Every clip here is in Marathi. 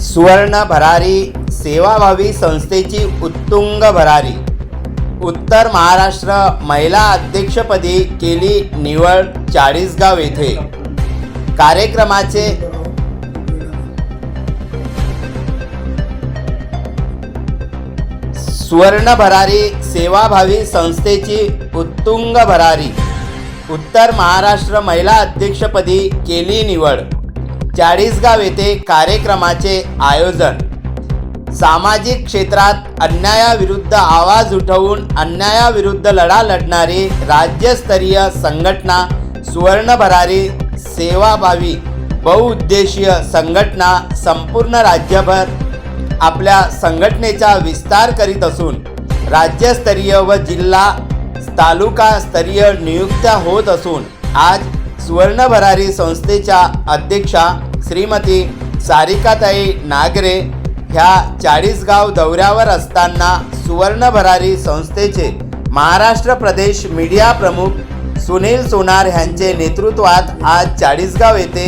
सुवर्ण भरारी सेवाभावी संस्थेची उत्तुंग भरारी. उत्तर महाराष्ट्र महिला अध्यक्षपदी केली निवड चाळीसगाव येथे. कार्यक्रमाचे सुवर्ण भरारी सेवाभावी संस्थेची उत्तुंग भरारी. उत्तर महाराष्ट्र महिला अध्यक्षपदी केली निवड. चाळीसगाव येथे कार्यक्रमाचे आयोजन. सामाजिक क्षेत्रात अन्यायाविरुद्ध आवाज उठवून अन्यायाविरुद्ध लढा लढणारी राज्यस्तरीय संघटना सुवर्णभरारी सेवाभावी बहुउद्देशीय संघटना संपूर्ण राज्यभर आपल्या संघटनेचा विस्तार करीत असून राज्यस्तरीय व जिल्हा तालुका स्तरीय नियुक्त्या होत असून आज सुवर्णभरारी संस्थेच्या अध्यक्षा श्रीमती सारिकाताई नागरे ह्या चाळीसगाव दौऱ्यावर असताना सुवर्ण भरारी संस्थेचे महाराष्ट्र प्रदेश मीडिया प्रमुख सुनील सोनार ह्यांचे नेतृत्वात आज चाळीसगाव येथे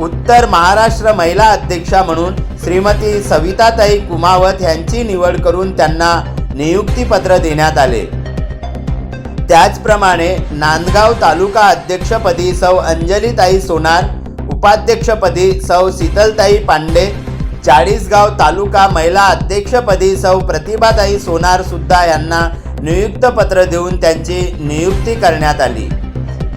उत्तर महाराष्ट्र महिला अध्यक्षा म्हणून श्रीमती सविताताई कुमावत यांची निवड करून त्यांना नियुक्तीपत्र देण्यात आले. त्याचप्रमाणे नांदगाव तालुका अध्यक्षपदी सौ अंजलीताई सोनार उपाध्यक्षपदी सौ शीतलताई पांडे चाळीसगाव तालुका महिला अध्यक्षपदी सौ प्रतिभाताई सोनार सुद्धा यांना नियुक्तपत्र देऊन त्यांची नियुक्ती करण्यात आली.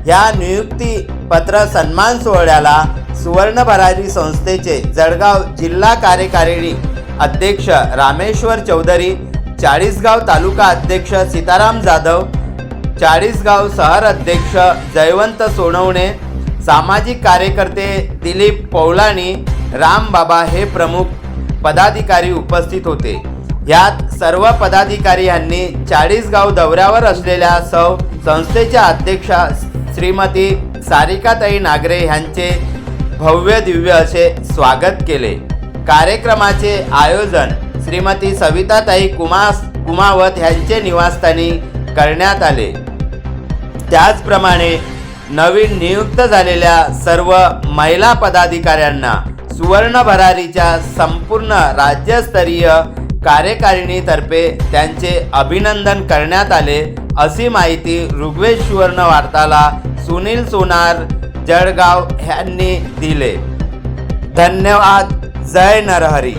ह्या नियुक्ती पत्र सन्मान सोहळ्याला सुवर्ण भरारी संस्थेचे जळगाव जिल्हा कार्यकारिणी अध्यक्ष रामेश्वर चौधरी चाळीसगाव तालुका अध्यक्ष सीताराम जाधव चाळीसगाव शहर अध्यक्ष जयवंत सोनवणे सामाजिक कार्यकर्ते दिलीप पौलाणी रामबाबा हे प्रमुख पदाधिकारी उपस्थित होते. यात सर्व पदाधिकारी यांनी चाळीसगाव दौऱ्यावर असलेल्या सौ संस्थेच्या अध्यक्षा श्रीमती सारिकाताई नागरे यांचे भव्य दिव्य असे स्वागत केले. कार्यक्रमाचे आयोजन श्रीमती सविताताई कुमास कुमावत यांचे निवासस्थानी करण्यात आले. त्याचप्रमाणे नवीन नियुक्त झालेल्या सर्व महिला पदाधिकाऱ्यांना सुवर्ण भरारीच्या संपूर्ण राज्यस्तरीय कार्यकारिणीतर्फे त्यांचे अभिनंदन करण्यात आले अशी माहिती ऋग्वेद सुवर्ण वार्ताला सुनील सोनार जळगाव यांनी दिले. धन्यवाद. जय नरहरी.